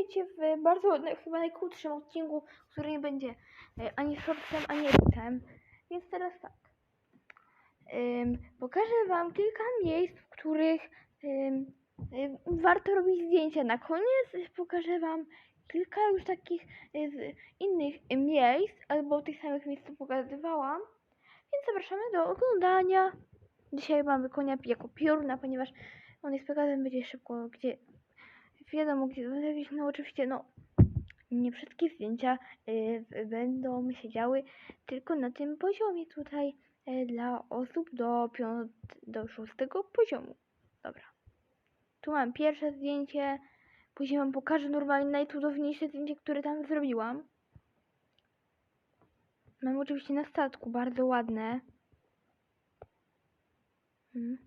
witajcie w bardzo, no, chyba najkrótszym odcinku, który nie będzie e, ani shortsem, ani editem. Więc teraz tak. Ym, pokażę Wam kilka miejsc, w których ym, ym, warto robić zdjęcia. Na koniec pokażę Wam kilka już takich z innych miejsc, albo tych samych miejsc, co pokazywałam. Więc zapraszamy do oglądania. Dzisiaj mamy konia jako pioruna, ponieważ on jest pokazany będzie szybko, gdzie wiadomo, gdzie jakieś, no oczywiście, no nie wszystkie zdjęcia y, będą siedziały tylko na tym poziomie tutaj y, dla osób do, pią- do szóstego poziomu. Dobra. Tu mam pierwsze zdjęcie, później wam pokażę normalnie najcudowniejsze zdjęcie, które tam zrobiłam. Mam oczywiście na statku, bardzo ładne. Mm.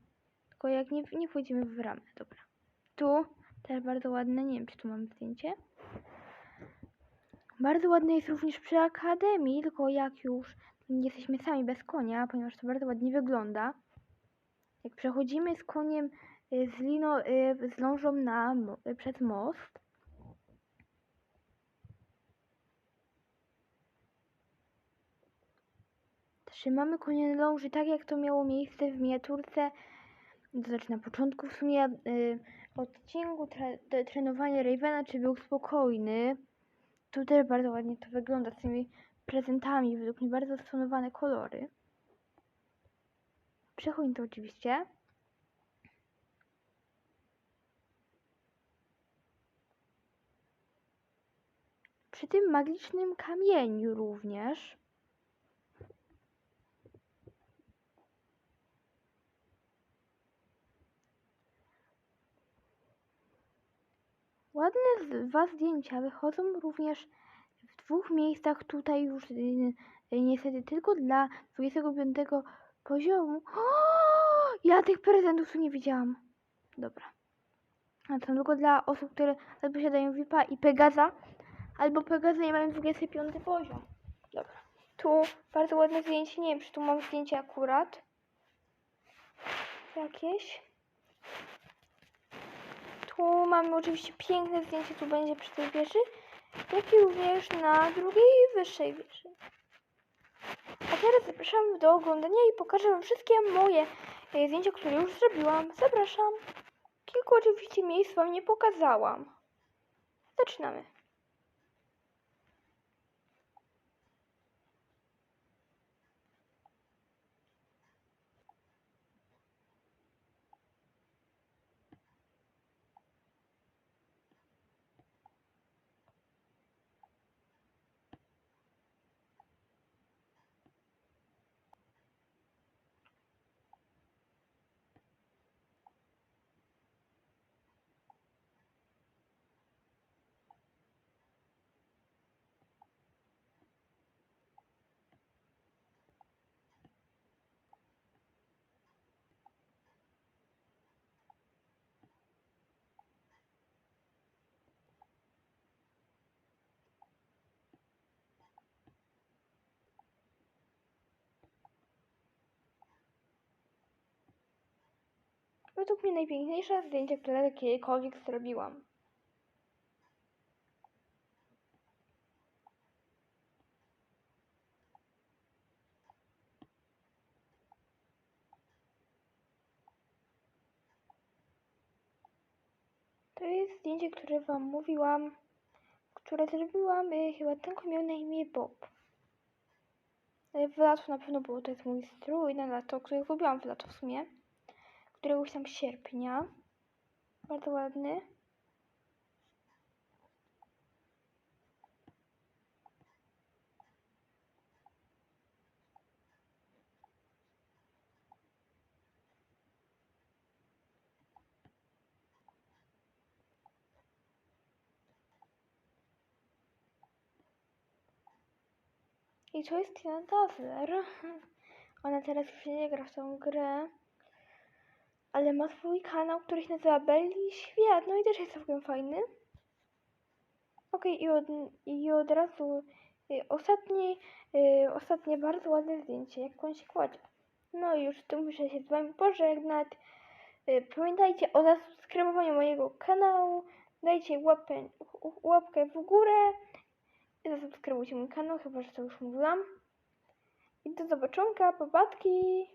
Tylko jak nie, nie wchodzimy w ramę, dobra. Tu też bardzo ładne, nie wiem czy tu mam zdjęcie. Bardzo ładne jest również przy Akademii, tylko jak już jesteśmy sami bez konia, ponieważ to bardzo ładnie wygląda. Jak przechodzimy z koniem y, z liną, y, z lążą na, y, przez most, trzymamy konia na ląży tak jak to miało miejsce w miniaturce, to znaczy na początku w sumie y, odcinku tre, trenowania Ravena, czy był spokojny. Tu też bardzo ładnie to wygląda z tymi prezentami, według mnie bardzo stonowane kolory. Przechodź to oczywiście. Przy tym magicznym kamieniu również. Ładne dwa zdjęcia wychodzą również w dwóch miejscach tutaj już y, y, niestety tylko dla 25 poziomu. O, ja tych prezentów tu nie widziałam. Dobra. A to tylko dla osób, które posiadają VIPa i Pegaza, albo Pegaza nie mają 25 poziom. Dobra. Tu bardzo ładne zdjęcie. Nie wiem, czy tu mam zdjęcie akurat. Jakieś. Tu mamy oczywiście piękne zdjęcie, tu będzie przy tej wieży, jak i również na drugiej wyższej wieży. A teraz zapraszam do oglądania i pokażę Wam wszystkie moje e, zdjęcia, które już zrobiłam. Zapraszam. Kilku oczywiście miejsc Wam nie pokazałam. Zaczynamy. Według mnie najpiękniejsze zdjęcie, które kiedykolwiek zrobiłam. To jest zdjęcie, które Wam mówiłam, które zrobiłam, y, chyba ten koń miał na imię Bob. Y, W lato na pewno było, to jest mój strój na lato, który lubiłam w lato w sumie. Któregoś tam sierpnia. Bardzo ładny. I to jest Tina Dazzler. Ona teraz już nie gra w tą grę. Ale ma swój kanał, który się nazywa Belly Świat. No i też jest całkiem fajny. Okej, i, od, i od razu y, ostatni, y, ostatnie bardzo ładne zdjęcie, jak on się kładzie. No i już tu muszę się z wami pożegnać. Y, pamiętajcie o zasubskrybowaniu mojego kanału. dajcie łapę, łapkę w górę i zasubskrybujcie mój kanał, chyba że to już mówiłam. I do zobaczonka, popadki!